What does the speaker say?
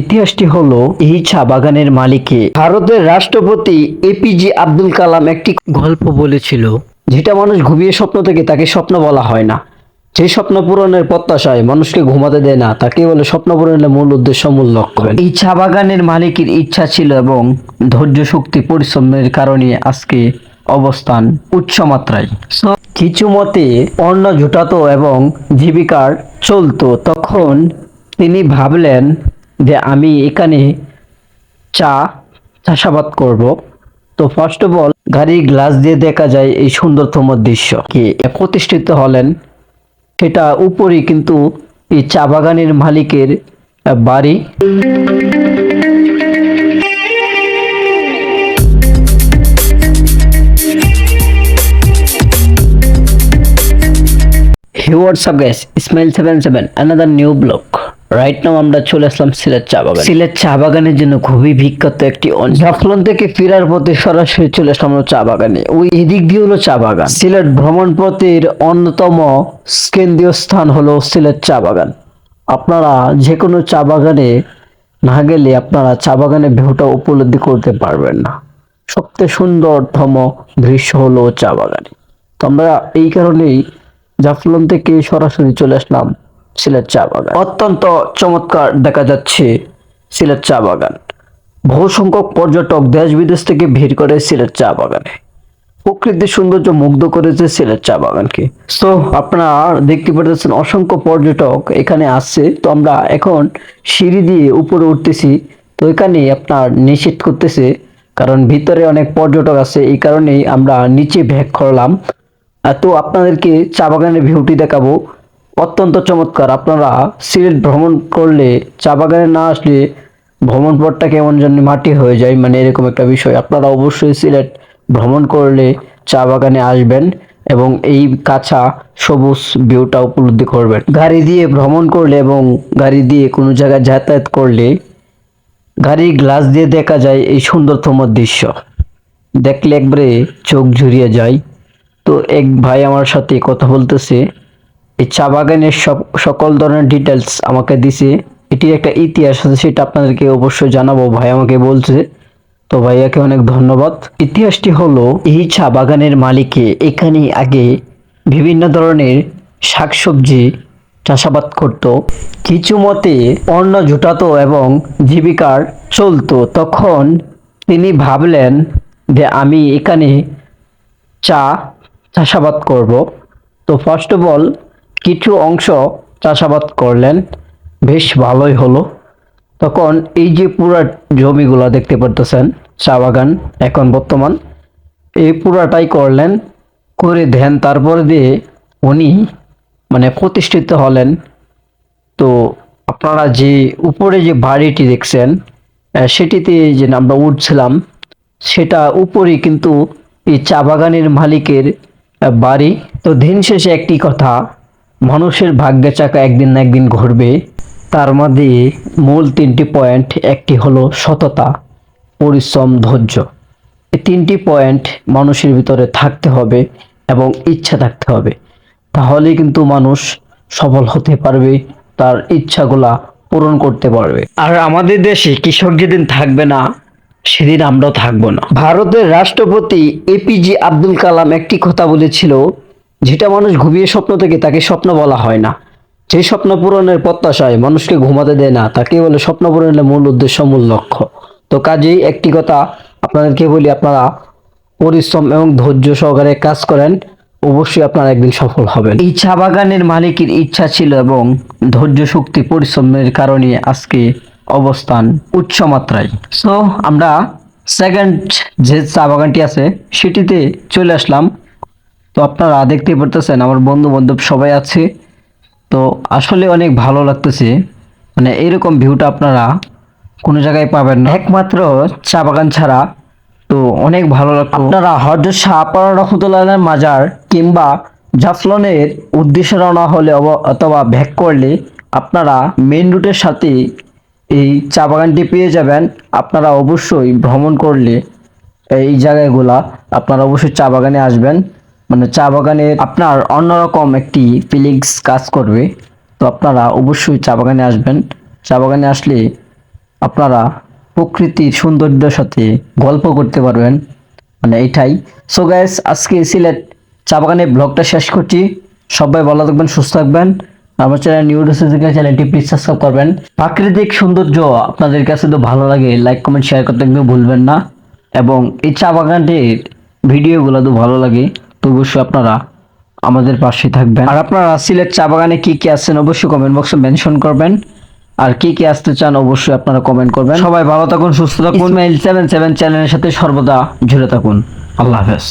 ইতিহাসটি হলো এই চা বাগানের মালিকে। ভারতের রাষ্ট্রপতি এপিজে আব্দুল কালাম একটি গল্প বলেছিল, যেটা মানুষ ঘুমিয়ে স্বপ্ন থেকে তাকে স্বপ্ন বলা হয় না। যে স্বপ্ন পূরণের প্রত্যাশায় মানুষকে ঘুমাতে দেয় না, তাকে বলে স্বপ্ন পূরণের মূল উদ্দেশ্য মূল লক্ষ্য। এই চা বাগানের মালিকের ইচ্ছা ছিল এবং ধৈর্য শক্তি পরিশ্রমের কারণে আজকে অবস্থান উচ্চ মাত্রায়। কিছু মতে, অন্ন জুটাতো এবং জীবিকার চলতো, তখন তিনি ভাবলেন যে আমি এখানে চা চাষাবাদ করব। তো ফার্স্ট অফ অল গাড়ির গ্লাস দিয়ে দেখা যায় এই সুন্দরতম দৃশ্য। কি প্রতিষ্ঠিত হলেন, সেটা উপরই কিন্তু এই চা বাগানের মালিকের বাড়ি। WhatsApp guys Ismail seven seven another new block right now আমরা চলে আসলাম সিলেট চা বাগান। সিলেট চা বাগানের জন্য খুবই বিখ্যাত একটি অঞ্চল। জাফলং থেকে ফেরার পথে সরাসরি চলে আসলাম আমরা চা বাগানে। ওই এদিক দিয়ে হলো চা বাগান। সিলেট ভ্রমণ পথের অন্যতম কেন্দ্রীয় স্থান হলো সিলেট চা বাগান। আপনারা যে কোনো চা বাগানে না গেলে আপনারা চা বাগানের ভিউটা উপলব্ধি করতে পারবেন না। সবচেয়ে সুন্দরতম দৃশ্য হলো চা বাগানে। তো আমরা এই কারণেই জাফলং থেকে সরাসরি চলে আসলাম সিলেট চা বাগান। অত্যন্ত চমৎকার দেখা যাচ্ছে সিলেট চা বাগান। বহু সংখ্যক পর্যটক দেশ বিদেশ থেকে ভিড় করে সিলেট চা বাগানে। প্রকৃতির সৌন্দর্য মুগ্ধ করেছে সিলেট চা বাগানকে। তো আপনারা দেখতে পাচ্ছেন অসংখ্য পর্যটক এখানে আসছে। তো আমরা এখন সিঁড়ি দিয়ে উপরে উঠতেছি। তো এখানে আপনার নিষেধ করতেছে। কারণ ভিতরে অনেক পর্যটক আছে, এই কারণেই আমরা নিচে ভ্যাক করলাম। তো আপনাদেরকে চা বাগানের ভিউটি দেখাবো। অত্যন্ত চমৎকার। আপনারা সিলেট ভ্রমণ করলে, চা বাগানে না আসলে ভ্রমণ পথটা কেমন জন্য মাটি হয়ে যায় মানে এরকম একটা বিষয়। আপনারা অবশ্যই সিলেট ভ্রমণ করলে চা বাগানে আসবেন এবং এই কাঁচা সবুজ ভিউটা উপলব্ধি করবেন। গাড়ি দিয়ে ভ্রমণ করলে এবং গাড়ি দিয়ে কোনো জায়গায় যাতায়াত করলে গাড়ির গ্লাস দিয়ে দেখা যায় এই সুন্দরতম দৃশ্য। দেখলে একবারে চোখ ঝুরিয়ে যায়। তো এক ভাই আমার সাথে কথা বলতেছে এই চা বাগানের সব, সকল ধরনের ডিটেলস আমাকে দিছে। এটির একটা ইতিহাস আছে, সেটা আপনাদেরকে অবশ্যই জানাব। ভাই আমাকে বলছে, তো ভাইয়াকে অনেক ধন্যবাদ। ইতিহাসটি হলো, এই চা বাগানের মালিকে এখানে আগে বিভিন্ন ধরনের শাকসবজি চাষাবাদ করত। কিছু মতে, অন্ন জোটাতো এবং জীবিকার চলতো। তখন তিনি ভাবলেন যে আমি এখানে চা চাষাবাদ করব। তো ফার্স্ট অফ অল কিছু অংশ চাষাবাদ করলেন, বেশ ভালোই হলো। তখন এই যে পুরা জমিগুলো দেখতে পারতেছেন, চা বাগান এখন বর্তমান, এই পুরাটাই করলেন, করে ধ্যান তারপর দিয়ে উনি মানে প্রতিষ্ঠিত হলেন। তো আপনারা যে উপরে যে বাড়িটি দেখছেন সেটিতে যে আমরা উঠছিলাম, সেটা উপরে কিন্তু এই চা বাগানের মালিকের বাড়ি। তো দিন শেষে একটি কথা মানুষের ভাগ্যে চাকা একদিন না একদিন ঘুরবে, তার মধ্যে মূল তিনটি পয়েন্ট, একটি হলো সততা, পরিশ্রম, ধৈর্য। এই তিনটি পয়েন্ট মানুষের ভিতরে থাকতে হবে এবং ইচ্ছা থাকতে হবে। তাহলে কিন্তু মানুষ সফল হতে পারবে, তার ইচ্ছাগুলা পূরণ করতে পারবে। আর আমাদের দেশে কৃষক যেদিন থাকবে না, সেদিন আমরাও থাকব না। ভারতের রাষ্ট্রপতি এপিজে আব্দুল কালাম একটি কথা বলেছিল যেটা মানুষ ঘুমিয়ে স্বপ্ন থেকে তাকে স্বপ্ন বলা হয় না। যে স্বপ্ন পূরণের প্রত্যাশায় মানুষকে ঘুমাতে দেয় না তাকে বলে স্বপ্ন পূরণের মূল উদ্দেশ্য, মূল লক্ষ্য। তো কাজেই একটি কথা আপনাদেরকে বলি, আপনারা পরিশ্রম এবং ধৈর্য সহকারে কাজ করেন, অবশ্যই আপনারা একদিন সফল হবেন। এই চা বাগানের মালিকের ইচ্ছা ছিল এবং ধৈর্য, শক্তি, পরিশ্রমের কারণে আজকে অবস্থান উচ্চ মাত্রায়। সো আমরা সেকেন্ড যে চা বাগানটি আছে, সেটিতে চলে আসলাম। তো আপনারা দেখতেই পারতেছেন, আমার বন্ধু বান্ধব সবাই আছে। তো আসলে অনেক ভালো লাগতেছে। মানে এরকম ভিউটা আপনারা কোনো জায়গায় পাবেন না। একমাত্র চা বাগান ছাড়া। তো অনেক ভালো লাগতো। আপনারা হজরত শাহ আপার রহমতুল্লাহ মাজার কিংবা জাফলনের উদ্দেশ্যে রওনা হলে অথবা ভ্যাক করলে আপনারা মেন রুটের সাথে এই চা বাগানটি পেয়ে যাবেন। আপনারা অবশ্যই ভ্রমণ করলে এই জায়গাগুলা, আপনারা অবশ্যই চা বাগানে আসবেন। মানে চা বাগানে আপনার অন্যরকম একটি ফিলিংস কাজ করবে। তো আপনারা অবশ্যই চা বাগানে আসবেন। চা বাগানে আসলে আপনারা প্রকৃতির সৌন্দর্যের সাথে গল্প করতে পারবেন। মানে এটাই। সো গ্যাস আজকে সিলেট চা বাগানে ব্লগটা শেষ করছি। সবাই ভালো থাকবেন, সুস্থ থাকবেন। আমার চ্যানেল নিউ ডিসিজিক্যাল চ্যানেলটি প্লিজ সাবস্ক্রাইব করবেন। প্রাকৃতিক সৌন্দর্য আপনাদের কাছে তো ভালো লাগে লাইক কমেন্ট শেয়ার করতে একদম ভুলবেন না। এবং এই চা বাগানটির ভিডিওগুলো তো ভালো লাগে তো অবশ্যই আপনারা আমাদের পাশে থাকবেন। আর আপনারা সিলেট চা বাগানে কী কী আসছেন অবশ্যই কমেন্ট বক্সে মেনশন করবেন। আর কি কি আসতে চান অবশ্যই আপনারা কমেন্ট করবেন। সবাই ভালো থাকুন সুস্থ থাকুন। মেইল সেভেন সেভেন চ্যানেলের সাথে সর্বদা জুড়ে থাকুন। আল্লাহ হাফেজ।